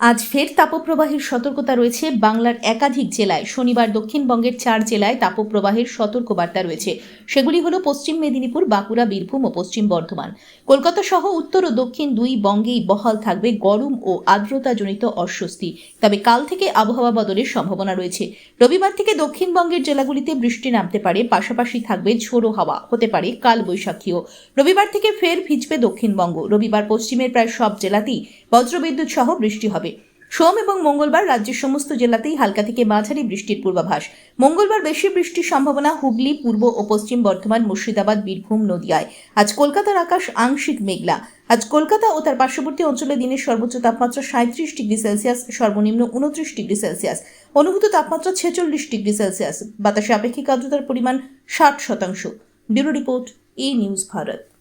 আজ ফের তাপপ্রবাহের সতর্কতা রয়েছে বাংলার একাধিক জেলায়। শনিবার দক্ষিণবঙ্গের চার জেলায় তাপপ্রবাহের সতর্কবার্তা রয়েছে। সেগুলি হলো পশ্চিম মেদিনীপুর, বাঁকুড়া, বীরভূম ও পশ্চিম বর্ধমান। কলকাতা সহ উত্তর ও দক্ষিণ দুই বঙ্গেই বহাল থাকবে গরম ও আর্দ্রতাজনিত অস্বস্তি। তবে কাল থেকে আবহাওয়া বদলের সম্ভাবনা রয়েছে। রবিবার থেকে দক্ষিণবঙ্গের জেলাগুলিতে বৃষ্টি নামতে পারে, পাশাপাশি থাকবে ঝোড়ো হাওয়া, হতে পারে কাল বৈশাখীও রবিবার থেকে ফের ভিজবে দক্ষিণবঙ্গ। রবিবার পশ্চিমের প্রায় সব জেলাতেই বজ্রবিদ্যুৎ সহ বৃষ্টি হবে। সোম এবং মঙ্গলবার রাজ্যের সমস্ত জেলাতেই হালকা থেকে মাঝারি বৃষ্টির পূর্বাভাস। মঙ্গলবার বেশি বৃষ্টির সম্ভাবনা হুগলি, পূর্ব ও পশ্চিম বর্ধমান, মুর্শিদাবাদ, বীরভূম, নদিয়ায়। আজ কলকাতার আকাশ আংশিক মেঘলা। আজ কলকাতা ও তার পার্শ্ববর্তী অঞ্চলে দিনের সর্বোচ্চ তাপমাত্রা সাঁত্রিশ ডিগ্রি সেলসিয়াস, সর্বনিম্ন উনত্রিশ ডিগ্রি সেলসিয়াস। অনুভূত তাপমাত্রা ছেচল্লিশ ডিগ্রি সেলসিয়াস। বাতাসে আপেক্ষিক আর্দ্রতার পরিমাণ ষাট শতাংশ। Bureau report, A news Bharat.